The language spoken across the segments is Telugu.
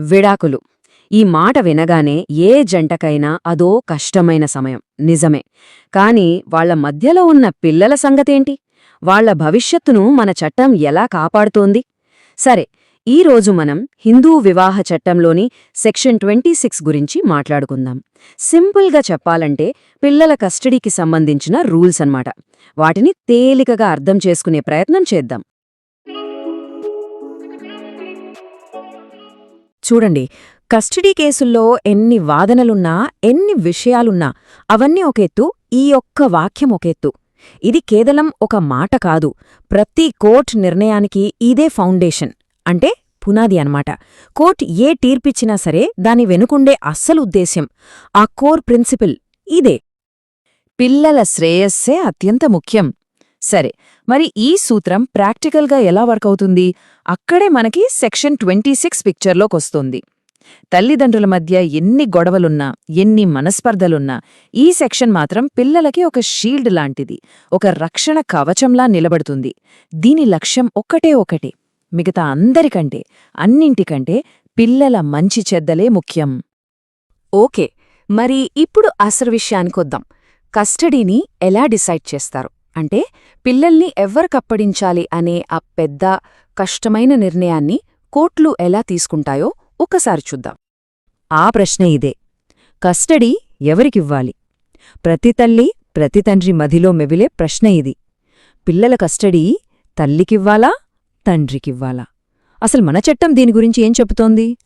విడాకులు. ఈ మాట వినగానే ఏ జంటకైనా అదో కష్టమైన సమయం. నిజమే. కాని వాళ్ళ మధ్యలో ఉన్న పిల్లల సంగతేంటి? వాళ్ళ భవిష్యత్తును మన చట్టం ఎలా కాపాడుతోంది? సరే ఈ రోజు మనం హిందూ వివాహ చట్టంలోని సెక్షన్ ట్వంటీ సిక్స్ గురించి మాట్లాడుకుందాం. సింపుల్గా చెప్పాలంటే పిల్లల కస్టడీకి సంబంధించిన రూల్స్ అన్నమాట. వాటిని తేలికగా అర్థం చేసుకునే ప్రయత్నం చేద్దాం. చూడండి. కస్టడీ కేసుల్లో ఎన్ని వాదనలున్నా ఎన్ని విషయాలున్నా అవన్నీ ఒకెత్తు ఈ ఒక్క వాక్యం ఒకెత్తు ఇది కేవలం ఒక మాట కాదు. ప్రతి కోర్ట్ నిర్ణయానికి ఇదే ఫౌండేషన్. అంటే పునాది అన్నమాట. కోర్ట్ ఏ తీర్పిచ్చినా సరే దాని వెనుకుండే అస్సలు ఉద్దేశ్యం ఆ కోర్ ప్రిన్సిపల్ ఇదే. పిల్లల శ్రేయస్సే అత్యంత ముఖ్యం. సరే మరి ఈ సూత్రం ప్రాక్టికల్గా ఎలా వర్క్ అవుతుంది? అక్కడే మనకి సెక్షన్ ట్వంటీ సిక్స్ పిక్చర్లోకొస్తుంది తల్లిదండ్రుల మధ్య ఎన్ని గొడవలున్నా ఎన్ని మనస్పర్ధలున్నా ఈ సెక్షన్ మాత్రం పిల్లలకి ఒక షీల్డ్ లాంటిది ఒక రక్షణ కవచంలా నిలబడుతుంది. దీని లక్ష్యం ఒక్కటే ఒకటే మిగతా అందరికంటే అన్నింటికంటే పిల్లల మంచి చెద్దలే ముఖ్యం. ఓకే మరి ఇప్పుడు అసలు విషయానికొద్దాం. కస్టడీని ఎలా డిసైడ్ చేస్తారు? అంటే పిల్లల్ని ఎవ్వరికప్పడించాలి అనే ఆ పెద్ద కష్టమైన నిర్ణయాన్ని కోర్టులు ఎలా తీసుకుంటాయో ఒక్కసారి చూద్దాం. ఆ ప్రశ్న ఇదే. కస్టడీ ఎవరికివ్వాలి? ప్రతి తల్లి ప్రతి తండ్రి మదిలో మెవిలే ప్రశ్న ఇది. పిల్లల కస్టడీ తల్లికివ్వాలా తండ్రికివ్వాలా? అసలు మన చట్టం దీని గురించి ఏం చెబుతోంది?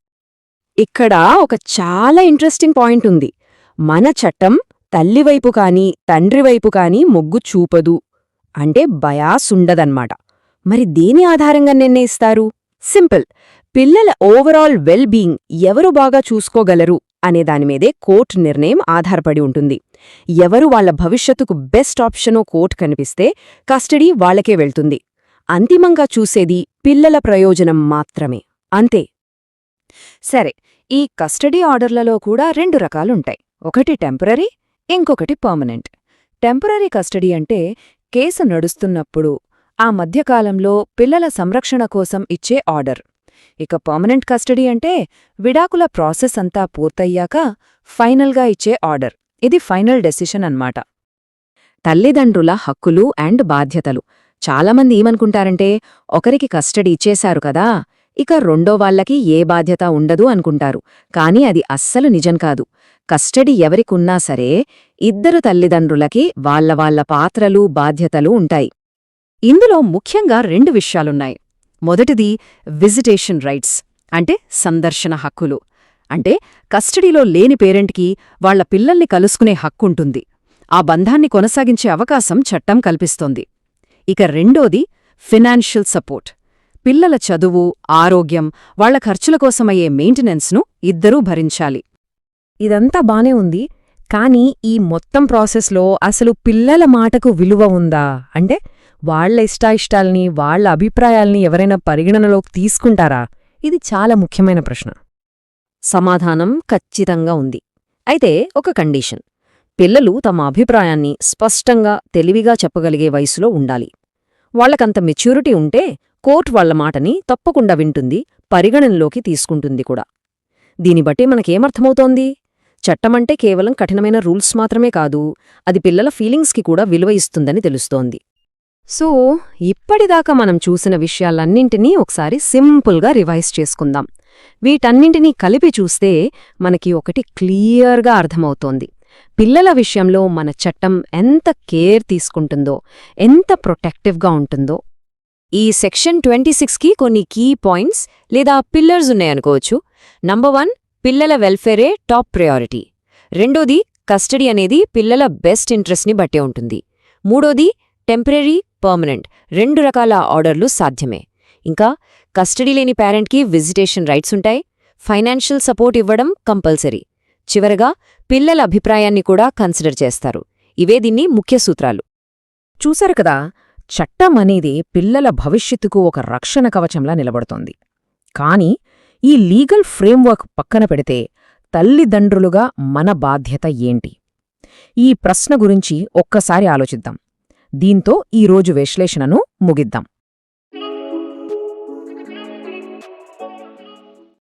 ఇక్కడ ఒక చాలా ఇంట్రెస్టింగ్ పాయింట్ ఉంది. మన చట్టం తల్లివైపు కాని తండ్రివైపు కాని మొగ్గు చూపదు. అంటే బయాసుండదన్నమాట. మరి దేని ఆధారంగా నిర్ణయిస్తారు? సింపుల్. పిల్లల ఓవరాల్ వెల్ బీయింగ్ ఎవరు బాగా చూసుకోగలరు అనే దానిమీదే కోర్టు నిర్ణయం ఆధారపడి ఉంటుంది. ఎవరు వాళ్ళ భవిష్యత్తుకు బెస్ట్ ఆప్షనో కోర్టు కనిపిస్తే కస్టడీ వాళ్ళకే వెళ్తుంది. అంతిమంగా చూసేది పిల్లల ప్రయోజనం మాత్రమే. అంతే. సరే ఈ కస్టడీ ఆర్డర్లలో కూడా రెండు రకాలుంటాయి. ఒకటి టెంపరరీ ఇంకొకటి పర్మనెంట్. టెంపరరీ కస్టడీ అంటే కేసు నడుస్తున్నప్పుడు ఆ మధ్యకాలంలో పిల్లల సంరక్షణ కోసం ఇచ్చే ఆర్డర్. ఇక పర్మనెంట్ కస్టడీ అంటే విడాకుల ప్రాసెస్ అంతా పూర్తయ్యాక ఫైనల్గా ఇచ్చే ఆర్డర్. ఇది ఫైనల్ డెసిషన్ అన్నమాట. తల్లిదండ్రుల హక్కులు అండ్ బాధ్యతలు. చాలామంది ఏమనుకుంటారంటే ఒకరికి కస్టడీ ఇచ్చేశారు కదా ఇక రెండో వాళ్ళకి ఏ బాధ్యత ఉండదు అనుకుంటారు. కాని అది అస్సలు నిజం కాదు. కస్టడీ ఎవరికున్నా సరే ఇద్దరు తల్లిదండ్రులకి వాళ్ళ వాళ్ళ పాత్రలు బాధ్యతలు ఉంటాయి. ఇందులో ముఖ్యంగా రెండు విషయాలున్నాయి. మొదటిది విజిటేషన్ రైట్స్ అంటే సందర్శన హక్కులు. అంటే కస్టడీలో లేని పేరెంట్కి వాళ్ళ పిల్లల్ని కలుసుకునే హక్కుంటుంది. ఆ బంధాన్ని కొనసాగించే అవకాశం చట్టం కల్పిస్తోంది. ఇక రెండోది ఫినాన్షియల్ సపోర్ట్. పిల్లల చదువు ఆరోగ్యం వాళ్ళ ఖర్చుల కోసమయ్యే మెయింటెనెన్స్ను ఇద్దరూ భరించాలి. ఇదంతా బానే ఉంది. కానీ ఈ మొత్తం ప్రాసెస్లో అసలు పిల్లల మాటకు విలువ ఉందా? అంటే వాళ్ళ ఇష్టాయిష్టాల్ని వాళ్ళ అభిప్రాయాల్ని ఎవరైనా పరిగణనలోకి తీసుకుంటారా? ఇది చాలా ముఖ్యమైన ప్రశ్న. సమాధానం ఖచ్చితంగా ఉంది. అయితే ఒక కండిషన్. పిల్లలు తమ అభిప్రాయాన్ని స్పష్టంగా తెలివిగా చెప్పగలిగే వయసులో ఉండాలి. వాళ్ళకంత మెచ్యూరిటీ ఉంటే కోర్టు వాళ్ళ మాటని తప్పకుండా వింటుంది పరిగణనలోకి తీసుకుంటుంది కూడా. దీని బట్టి మనకేమర్థమవుతోంది? చట్టమంటే కేవలం కఠినమైన రూల్స్ మాత్రమే కాదు అది పిల్లల ఫీలింగ్స్కి కూడా విలువ ఇస్తుందని తెలుస్తోంది. సో ఇప్పటిదాకా మనం చూసిన విషయాలన్నింటినీ ఒకసారి సింపుల్గా రివైజ్ చేసుకుందాం. వీటన్నింటినీ కలిపి చూస్తే మనకి ఒకటి క్లియర్గా అర్థమవుతోంది. పిల్లల విషయంలో మన చట్టం ఎంత కేర్ తీసుకుంటుందో ఎంత ప్రొటెక్టివ్గా ఉంటుందో. ఈ సెక్షన్ ట్వంటీ సిక్స్కి కొన్ని కీ పాయింట్స్ లేదా పిల్లర్స్ ఉన్నాయనుకోవచ్చు. నంబర్ వన్ పిల్లల వెల్ఫేరే టాప్ ప్రయారిటీ. రెండోది కస్టడీ అనేది పిల్లల బెస్ట్ ఇంట్రెస్ట్ని బట్టే ఉంటుంది. మూడోది టెంపరీ పర్మనెంట్. రెండు రకాల ఆర్డర్లు సాధ్యమే. ఇంకా కస్టడీ లేని పేరెంట్కి విజిటేషన్ రైట్స్ ఉంటాయి. ఫైనాన్షియల్ సపోర్ట్ ఇవ్వడం కంపల్సరీ. చివరగా పిల్లల అభిప్రాయాన్ని కూడా కన్సిడర్ చేస్తారు. ఇవే దీన్ని ముఖ్య సూత్రాలు. చూశారు కదా చట్టం అనేది పిల్లల భవిష్యత్తుకు ఒక రక్షణ కవచంలా నిలబడుతోంది. కాని ఈ లీగల్ ఫ్రేమ్వర్క్ పక్కన పెడితే తల్లిదండ్రులుగా మన బాధ్యత ఏంటి? ఈ ప్రశ్న గురించి ఒక్కసారి ఆలోచిద్దాం. దీంతో ఈరోజు విశ్లేషణను ముగిద్దాం.